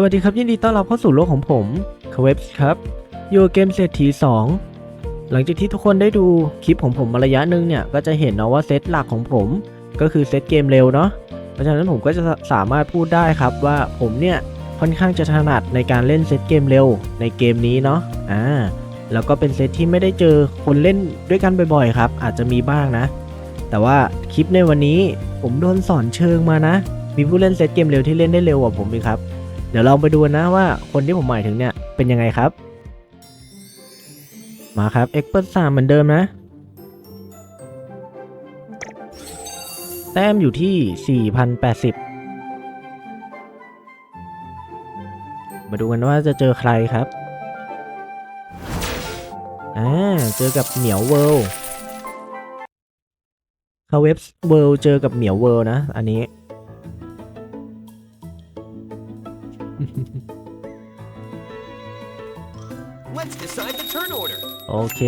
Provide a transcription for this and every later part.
สวัสดีครับ ยินดีต้อนรับเข้าสู่โลกของผมคเวฟครับยูเกมเศรษฐี 2 หลังจากที่ทุกคนได้ดูคลิปของผมมาระยะหนึ่งเนี่ย ก็จะเห็นเนาะว่าเซตหลักของผมก็คือเซตเกมเร็วเนาะเพราะฉะนั้นผมก็จะสามารถพูดได้ครับว่าผมเนี่ยค่อนข้างจะถนัดในการเล่นเซตเกมเร็วในเกมนี้เนาะอ่าแล้วก็เป็นเซตที่ไม่ได้เจอคนเล่นด้วยกันบ่อยๆ ครับ อาจจะมีบ้างนะ แต่ว่าคลิปในวันนี้ผมโดนสอนเชิงมานะ มีผู้เล่นเซตเกมเร็วที่เล่นได้เร็วกว่าผมอีกครับ เดี๋ยวเราไปดูนะว่าคนที่ผมหมายถึงเนี่ยเป็นยังไงครับ มาครับ e x p e r t 3เหมือนเดิมนะ แต้มอยู่ที่ 4,080 มาดูกันว่าจะเจอใครครับ อ่า เจอกับเหมียวเวิลด์คาเว็บเวิลด์เจอกับเหมียวเวิลด์นะ อันนี้ Let's decide the turn order. โอเค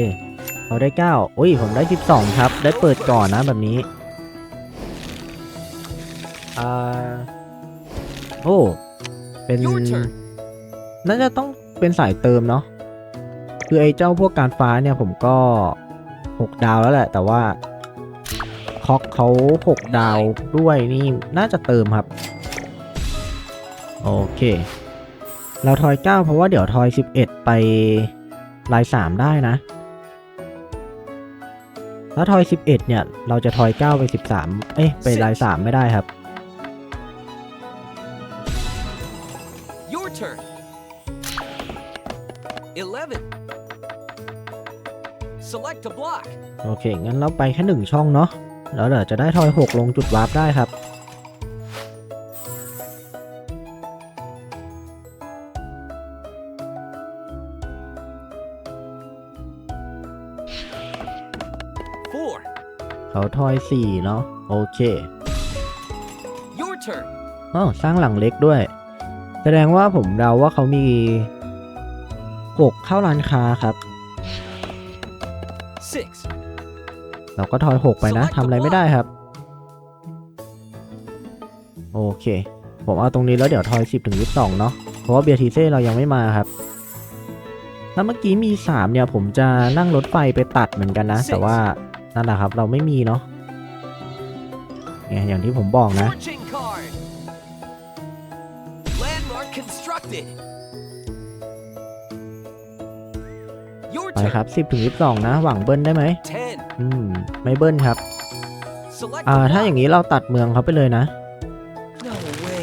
เราได้ 9 อุ้ย ผมได้ 12 ครับ ได้เปิดก่อนนะแบบนี้ อ่า โอ้ เป็น Your turn. น่าจะต้องเป็นสายเติมเนาะ คือไอ้เจ้าพวกการฟ้าเนี่ยผมก็ 6 ดาวแล้วแหละ แต่ว่า คอกเขา 6 ดาวด้วยนี่ น่าจะเติมครับ โอเค เราทอย 9 เพราะว่าเดี๋ยวทอย 11 ไปลาย 3 ได้นะถ้าทอย 11 เนี่ย เราจะทอย 9 ไป 13 เอ้ยไปลาย 3 ไม่ได้ครับ Your turn. Eleven. Select a block. โอเค งั้นเราไปแค่หนึ่งช่องเนาะ แล้วเดี๋ยวจะได้ทอย 6 ลงจุดวาร์ปได้ครับ Four. เขาทอย4เนาะโอเค Your turn. อ๋อสร้างหลังเล็กด้วย แสดงว่าผมเดาว่าเขามี6เข้าร้านค้าครับ Six. เราก็ทอย6ไปนะทำอะไรไม่ได้ครับ โอเค ผมเอาตรงนี้แล้วเดี๋ยวทอย10ถึง22เนาะเพราะว่าเบียร์ทีเซ่เรายังไม่มาครับแล้วเมื่อกี้มี3เนี่ยผมจะนั่งรถไฟไปตัดเหมือนกันนะ แต่ว่า นั่นแหละครับ เราไม่มีเนาะเนี่ยอย่างที่ผมบอกนะ Fortune card. Landmark constructed. Your ไป turn. ครับ 10ถึง22นะ หวังเบิ้ลได้ไหม Ten. อืม ไม่เบิ้ลครับ Select อ่า a ถ้า block. อย่างนี้เราตัดเมืองเขาไปเลยนะ No way.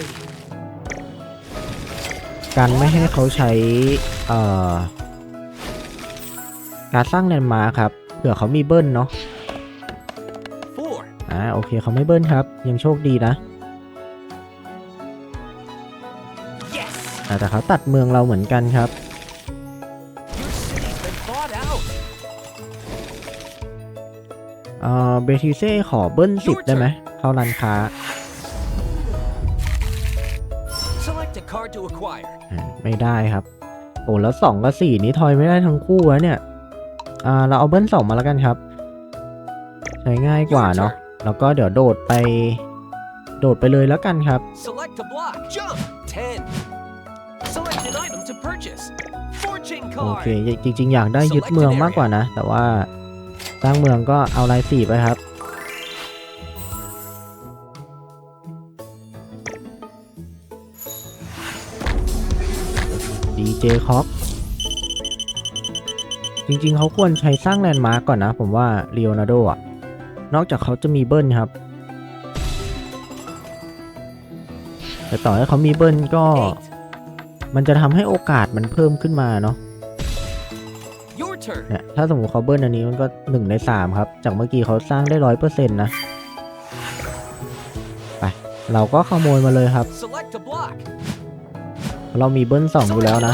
การไม่ให้เขาใช้ เอ่อ การสร้างแลนด์มาร์คครับ เผื่อเขามีเบิ้ลเนาะ Four. อ่าโอเคเขาไม่เบิ้ลครับ ยังโชคดีนะ Yes. อ่าแต่เขาตัดเมืองเราเหมือนกันครับ Your city's been bought out. เอ่อเบทิเซ่ขอเบิ้ลสิบได้ไหมเข้าร้านค้า Select a card to acquire. อ่าไม่ได้ครับ โอ้แล้วสองกับสี่นี้ทอยไม่ได้ทั้งคู่แล้วเนี่ย อ่า เราเอาเบิ้ลสองมาแล้วกันครับ ใช้ง่ายกว่าเนาะ แล้วก็เดี๋ยวโดดไป โดดไปเลยแล้วกันครับ Select a block. Jump. Ten. Select an item to purchase. Fortune โอ card. เค จริง ๆ อยากได้ยึดเมืองมากกว่านะ แต่ว่าสร้างเมืองก็เอาลายสี่ไปครับดีเจคอปจริงๆ เขาควรใช้สร้างแลนด์มาร์กก่อนนะ ผมว่าเล o n นาร์โดอะ นอกจากเขาจะมีเบิ้ลครับ แต่ต่อให้เขามีเบิ้ลก็ Eight. มันจะทำให้โอกาสมันเพิ่มขึ้นมาเนาะ Your turn. เนี่ยถ้าสมมติเขาเบิ้ลอันนี้มันก็หนึ่งในสามครับ จากเมื่อกี้เขาสร้างได้ร้อยเปอร์เซ็นต์นะ ไป เราก็ขโมยมาเลยครับ Select a block. เรามีเบิ้ลสองอยู่ Select แล้ว an นะ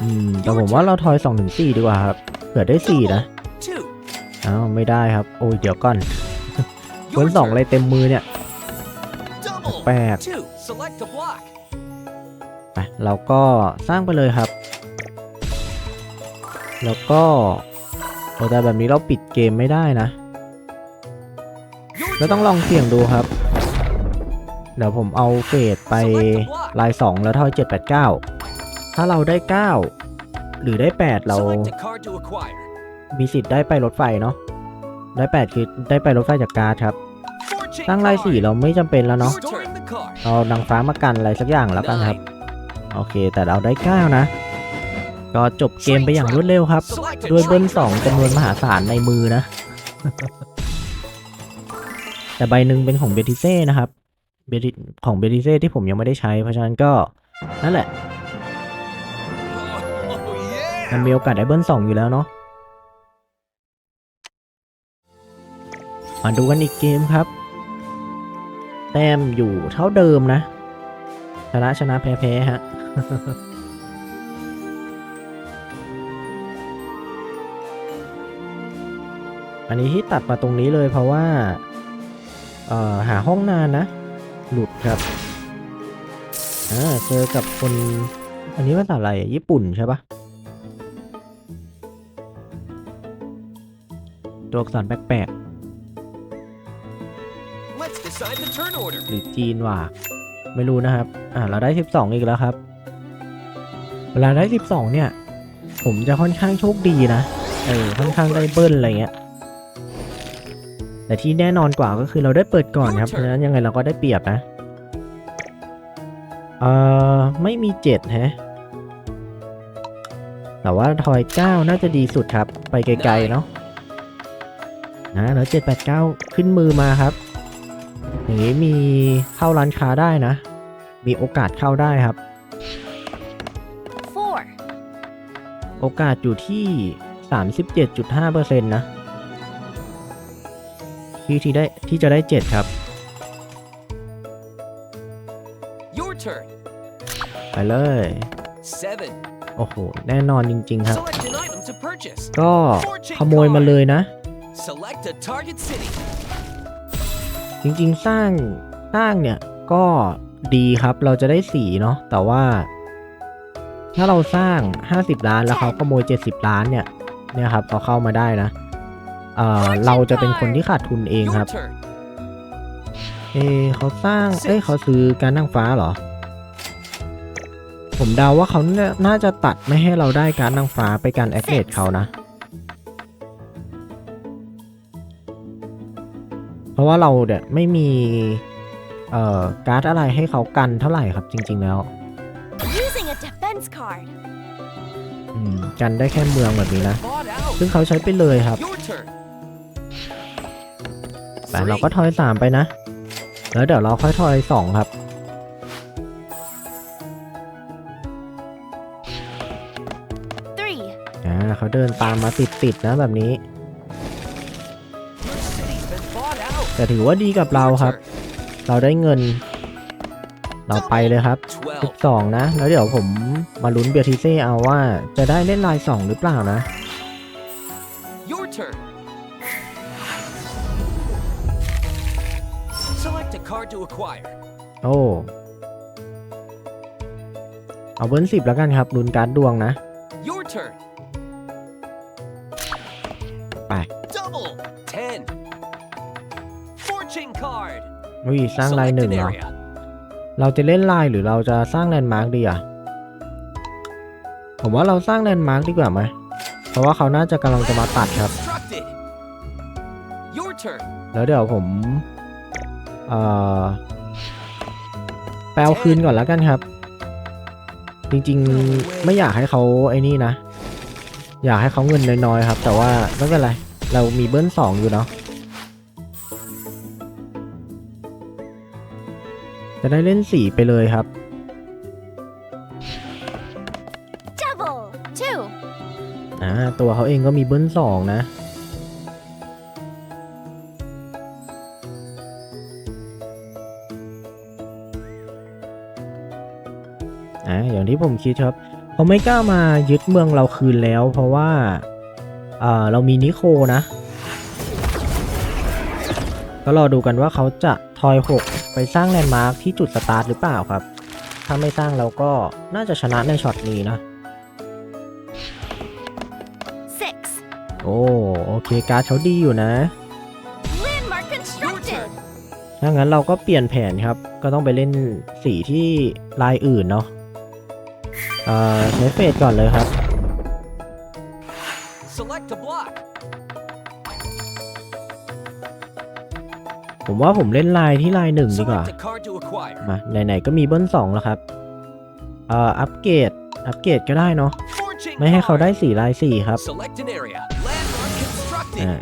อืม แต่ผมว่าเราทอยสองถึงสี่ดีกว่าครับเผื่อได้สี่นะอ้าวไม่ได้ครับ โอ้ยเดี๋ยวก่อนเบิ้ลสองเลยเต็มมือเนี่ยแปลกไปเราก็สร้างไปเลยครับ แล้วก็โอ้แต่แบบนี้เราปิดเกมไม่ได้นะ Your ก็ต้องลองเสี่ยงดูครับ เดี๋ยวผมเอาเกรดไปลายสองแล้วเท่าเจ็ดแปดเก้า ถ้าเราได้เก้าหรือได้แปดเรา Select a card to acquire. มีสิทธิ์ได้ไปรถไฟเนาะ ได้แปดคือได้ไปรถไฟจากการ์ดครับ Fortune ตั้งลายสี่ card. เราไม่จำเป็นแล้วเนาะ Storing the card. เอานางฟ้ามากันอะไรสักอย่างแล้วกันครับ Nine. โอเค แต่เราได้เก้านะ ก็จบเกมไปอย่างรวดเร็วครับ Select a ด้วยเบิ้ล trade สองจำนวนมหาศาลในมือนะ แต่ใบหนึ่งเป็นของเบติเซ่นะครับเบติของเบติเซ่ที่ผมยังไม่ได้ใช้ เพราะฉะนั้นก็นั่นแหละ Oh, yeah. มันมีโอกาสได้เบิ้ลสองอยู่แล้วเนาะ มาดูกันอีกเกมครับ แต้มอยู่เท่าเดิมนะ ชนะชนะแพ้แพ้ฮะอันนี้ที่ตัดมาตรงนี้เลยเพราะว่า เอ่อ หาห้องนานนะ หลุดครับอ่าเจอกับคน อันนี้ภาษาอะไรญี่ปุ่นใช่ปะ ตัวอักษรแปลก Let's decide the turn order. ๆหรือจีนว่ะไม่รู้นะครับ อ่าเราได้ 12 อีกแล้วครับ เวลาได้ 12 เนี่ย ผมจะค่อนข้างโชคดีนะเออค่อนข้างได้เบิ้ลอะไรเงี้ยแต่ที่แน่นอนกว่าก็คือเราได้เปิดก่อนครับ เพราะฉะนั้นยังไงเราก็ได้เปรียบนะ เอ่อ ไม่มี7ฮะ แต่ว่าทอย9น่าจะดีสุดครับ ไปไกลๆเนาะ นะแล้ว789ขึ้นมือมาครับอย่างนี้มีเข้าร้านค้าได้นะ มีโอกาสเข้าได้ครับ Four. โอกาสอยู่ที่ 37.5%นะที่ที่ได้ที่จะได้ 7 ครับ Your turn. ไปเลย Seven. โอ้โห แน่นอนจริง ๆ ครับ Select an item to purchase. ก็ขโมยมาเลยนะ Select a target city. จริงๆ สร้างสร้างเนี่ยก็ดีครับเราจะได้สีเนาะแต่ว่า ถ้าเราสร้าง 50 ล้านแล้วเขาขโมย 70 ล้านเนี่ยเนี่ยครับเอาเข้ามาได้นะเอ่อเราจะเป็นคนที่ขาดทุนเองค Your รับ turn. เอะเขาสร้าง เอ้ยเขาซื้อการนั่งฟ้าเหรอ ผมเดาว่าเขาน่าน่าจะตัดไม่ให้เราได้การนั่งฟ้าไปการแอคเนตเขานะ ราะว่าเราเนี่ยไม่มีเอ่อการ์ดอะไรให้เขากันเท่าไหร่ครับจริง ๆ แล้ว Using a defense card. อืมกันได้แค่เมืองแบบนี้นะ Bought out. ซึ่งเขาใช้ไปเลยครับ Your turn. แต่เราก็ทอยสามไปนะ แล้วเดี๋ยวเราค่อยทอยสองครับ Three. อ่าเขาเดินตามมาติดๆนะแบบนี้ แต่ถือว่าดีกับเราครับ เราได้เงิน เราไปเลยครับ Twelve. 12นะ แล้วเดี๋ยวผมมาลุ้นเบียร์ทิเซ่เอาว่าจะได้เล่นลาย 2 หรือเปล่านะ Your turn. Select a card to acquire. โอ้เอาเบิร์นสิบแล้วกันครับลุ้นการ์ดดวงนะ อุ้ยสร้างลาย Select หนึ่ง an เหรอ area. เราจะเล่นลายหรือเราจะสร้างแลนด์มาร์กดีอะ ผมว่าเราสร้างแลนด์มาร์กดีกว่าไหม เพราะว่าเขาน่าจะกำลังจะมาตัดครับ Constructed. Your turn. แล้วเดี๋ยวผม เอ่อไปเอาคืนก่อนแล้วกันครับ จริงๆไม่อยากให้เขาไอ้นี่นะ อยากให้เขาเงินน้อยๆครับ แต่ว่าไม่เป็นไร เรามีเบิ้ลสองอยู่เนาะ จะได้เล่นสีไปเลยครับ Double. Two. อ่าตัวเขาเองก็มีเบิ้ลสองนะ อ่าอย่างที่ผมคิดครับเขาไม่กล้ามายึดเมืองเราคืนแล้ว เพราะว่าอ่าเรามีนิโคนะ ก็รอดูกันว่าเขาจะทอย6 ไปสร้างแลนด์มาร์คที่จุดสตาร์ทหรือเปล่าครับ ถ้าไม่สร้างเราก็น่าจะชนะในช็อตนี้นะ Six. โอ้โอเคการ์ดเขาดีอยู่นะ Landmark constructed. ถ้างั้นเราก็เปลี่ยนแผนครับ ก็ต้องไปเล่นสีที่ลายอื่นเนาะเอ่อใช้เฟสก่อนเลยครับ ผมว่าผมเล่นลายที่ลายหนึ่งดีกว่า Select a card to acquire. มาไหนๆก็มีเบิ้ลสองแล้วครับเอ่ออัปเกรดอัปเกรดก็ได้เนาะ Fortune ไม่ให้เขาได้ card. สีลายสี่ครับ Select an area. Landmark constructed. อ่า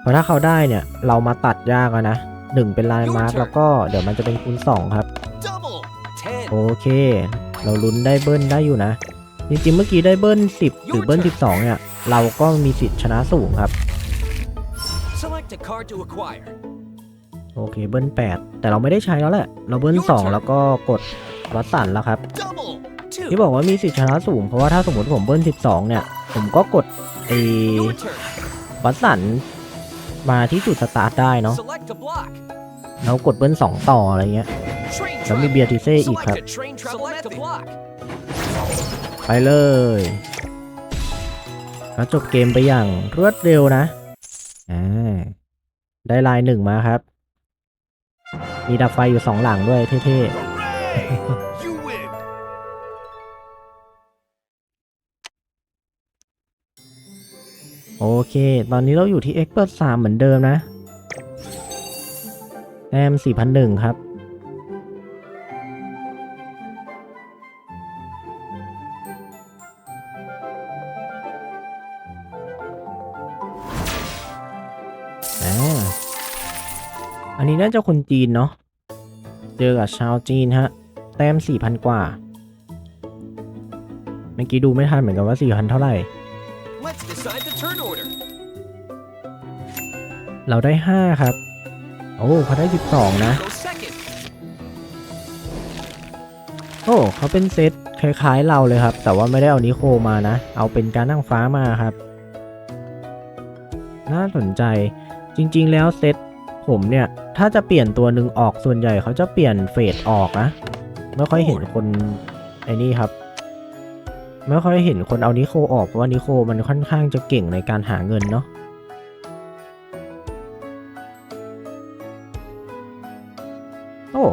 เพราะถ้าเขาได้เนี่ย เรามาตัดยากอะนะหนึ่งเป็นลายมาร์กแล้วก็เดี๋ยวมันจะเป็นคูณสองครับ Double. โอ 10. เค เราลุ้นได้เบิ้ลได้อยู่นะ จริงๆเมื่อกี้ได้เบิ้ล10หรือเบิ้ล12เนี่ย เราก็มีสิทธิ์ชนะสูงครับ โอเคเบิ้ล8 แต่เราไม่ได้ใช้แล้วแหละ เราเบิ้ล2 แล้วก็กดวัดสันแล้วครับ ที่บอกว่ามีสิทธิ์ชนะสูง เพราะว่าถ้าสมมติผมเบิ้ล12 เนี่ย ผมก็กดไอ้วัดสันมาที่จุดสตาร์ทได้เนาะ Select a block. แล้วกดเบิ้ล2 ต่ออะไรเงี้ยแล้วมีเบียร์ติเซ่อีกครับ ไปเลยแล้วจบเกมไปอย่างรวดเร็วนะอ่าได้ลายหนึ่งมาครับ มีดับไฟอยู่สองหลังด้วยเท่ Hooray! you win. ๆโอเค ตอนนี้เราอยู่ที่ Expert 3 เหมือนเดิมนะแต้ม4,001 ครับ อันนี้น่าจะคนจีนเนาะ เจอกับชาวจีนฮะ แต้ม 4,000 กว่า เมื่อกี้ดูไม่ทันเหมือนกันว่า 4,000 เท่าไหร่ Let's decide the turn order. เราได้ 5 ครับ โอ้เขาได้ 12 นะ Go second. โอ้เขาเป็นเซตคล้ายๆเราเลยครับ แต่ว่าไม่ได้เอานิโคมานะ เอาเป็นการนั่งฟ้ามาครับ น่าสนใจจริงๆ แล้วเซต ผมเนี่ย ถ้าจะเปลี่ยนตัวหนึ่งออกส่วนใหญ่เขาจะเปลี่ยนเฟดออกนะไม่ค่อยเห็นคนไอ้นี่ครับไม่ค่อยเห็นคนเอานิโคออกเพราะว่านิโคมันค่อนข้างจะเก่งในการหาเงินเนาะโอ้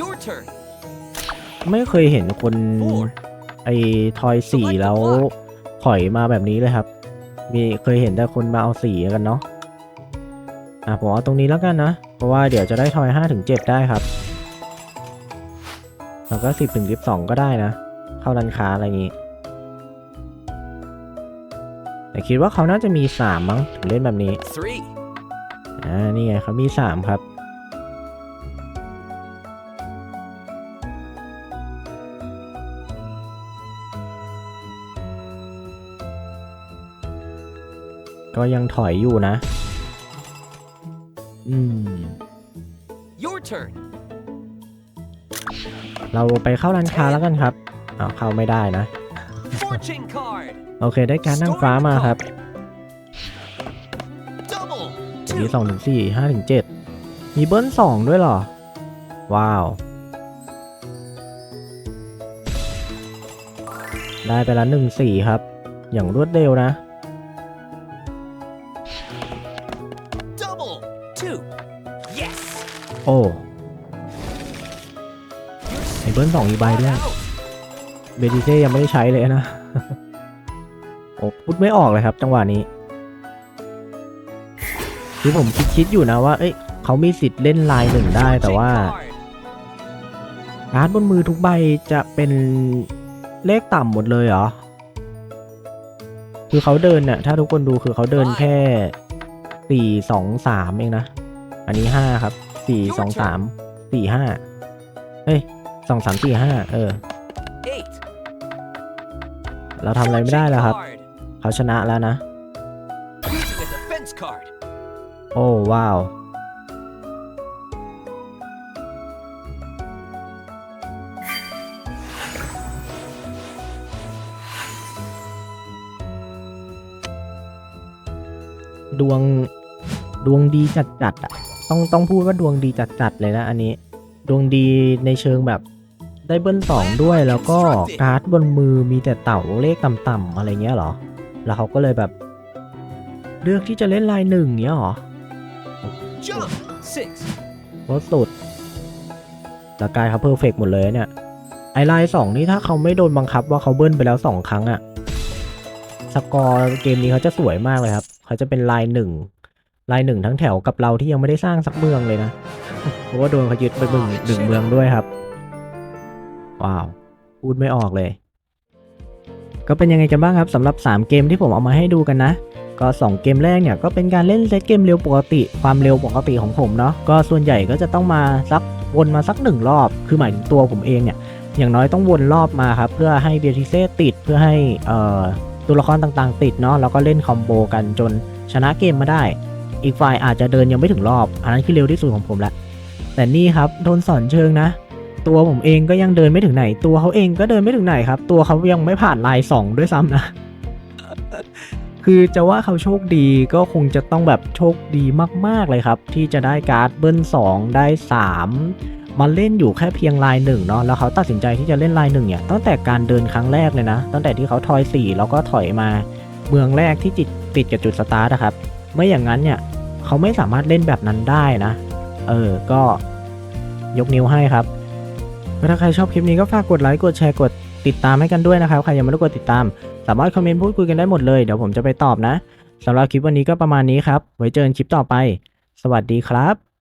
Your turn. ไม่เคยเห็นคน Four. ไอ้ทอยสีแล้วถอยมาแบบนี้เลยครับ มีเคยเห็นแต่คนมาเอาสีกันเนาะอะผมเอาตรงนี้แล้วกันนะ เพราะว่าเดี๋ยวจะได้ทอย5ถึง7ได้ครับ แล้วก็ 10ถึง12 ก็ได้นะ เข้าร้านค้าอะไรอย่างงี้ แต่คิดว่าเขาน่าจะมี 3 มั้งถึงเล่นแบบนี้ Three. อ่า นี่ไงเขามี 3 ครับ ก็ยังถอยอยู่นะ อืม Your turn. เราไปเข้าร้านค้าแล้วกันครับอ้าวเข้าไม่ได้นะ Fortune card. โอเคได้การนั่งฟ้ามาครับ Double. อย่างนี้ Two. สองถึงสี่ห้าถึงเจ็ดมีเบิ้ลสองด้วยเหรอ ว้าว ได้ไปแล้วหนึ่งสี่ครับ อย่างรวดเร็วนะ Double. Two. Yes. โอ้ไอเบิ้ลสองอีกใบด้วย Out. เบดิเซ่ยังไม่ได้ใช้เลยนะ โอ้พูดไม่ออกเลยครับ จังหวะนี้ คือผมคิดคิดอยู่นะว่า เอ้ยเขามีสิทธิ์เล่นลายหนึ่งได้ แต่ว่า Fortune card. การ์ดบนมือทุกใบจะเป็นเลขต่ำหมดเลยเหรอ คือเขาเดินเนี่ยถ้าทุกคนดูคือเขาเดินแค่สี่สองสามเองนะ อันนี้ห้าครับสี่สองสามสี่ห้าเฮ้ยสองสามสี่ห้าเออ Eight. เราทำอะไรไม่ได้แล้วครับ Card. เขาชนะแล้วนะ Using a defense card. โอ้ว้าว ดวงดวงดีจัดจัดๆอะต้องต้องพูดว่าดวงดีจัดจัดเลยนะอันนี้ ดวงดีในเชิงแบบได้เบิ้ลสองด้วยแล้วก็การ์ดบนมือมีแต่เต่าเลขต่ำๆอะไรเงี้ยเหรอ แล้วเขาก็เลยแบบ เลือกที่จะเล่นลายหนึ่งเนี้ยเหรอ Jump. Six. โคตรสุดสกายเขาเพอร์เฟกหมดเลยเนี่ย ไอไลน์สองนี่ถ้าเขาไม่โดนบังคับว่าเขาเบิ้ลไปแล้วสองครั้งอะสกอร์เกมนี้เขาจะสวยมากเลยครับ เขาจะเป็นลายหนึ่งลายหนึ่งทั้งแถวกับเราที่ยังไม่ได้สร้างสักเมืองเลยนะเพราะว่าโดนเขายึดไปหนึ่งหนึ่งเมืองด้วยครับ ว้าว พูดไม่ออกเลย ก็เป็นยังไงกันบ้างครับสำหรับ 3 เกมที่ผมเอามาให้ดูกันนะ ก็ 2 เกมแรกเนี่ยก็เป็นการเล่นเซตเกมเร็วปกติ ความเร็วปกติของผมเนาะก็ส่วนใหญ่ก็จะต้องมาสักวนมาสักหนึ่งรอบ คือหมายถึงตัวผมเองเนี่ยอย่างน้อยต้องวนรอบมาครับ เพื่อให้เบียทิเซ่ติดเพื่อให้เอ่อ ตัวละครต่างๆ ติดเนาะแล้วก็เล่นคอมโบกันจนชนะเกมมาได้ อีกฝ่ายอาจจะเดินยังไม่ถึงรอบ อันนั้นคือเร็วที่สุดของผมละแต่นี่ครับโดนสอนเชิงนะ ตัวผมเองก็ยังเดินไม่ถึงไหน ตัวเขาเองก็เดินไม่ถึงไหนครับ ตัวเขายังไม่ผ่านลายสองด้วยซ้ำนะคือจะว่าเขาโชคดีก็คงจะต้องแบบโชคดีมาก ๆ เลยครับ ที่จะได้การ์ดเบิ้ล2 ได้ 3 มาเล่นอยู่แค่เพียงลายหนึ่งเนาะแล้วเขาตัดสินใจที่จะเล่นลายหนึ่งเนี่ยตั้งแต่การเดินครั้งแรกเลยนะ ตั้งแต่ที่เขาทอย 4 แล้วก็ถอยมาเมืองแรกที่จิตติดกับจุดสตาร์ทนะครับไม่อย่างนั้นเนี่ยเขาไม่สามารถเล่นแบบนั้นได้นะ เออ ก็ยกนิ้วให้ครับถ้าใครชอบคลิปนี้ก็ฝากกดไลค์กดแชร์กดติดตามให้กันด้วยนะครับ ใครยังไม่ได้กดติดตาม สามารถคอมเมนต์พูดคุยกันได้หมดเลย เดี๋ยวผมจะไปตอบนะสำหรับคลิปวันนี้ก็ประมาณนี้ครับ ไว้เจอกันคลิปต่อไป สวัสดีครับ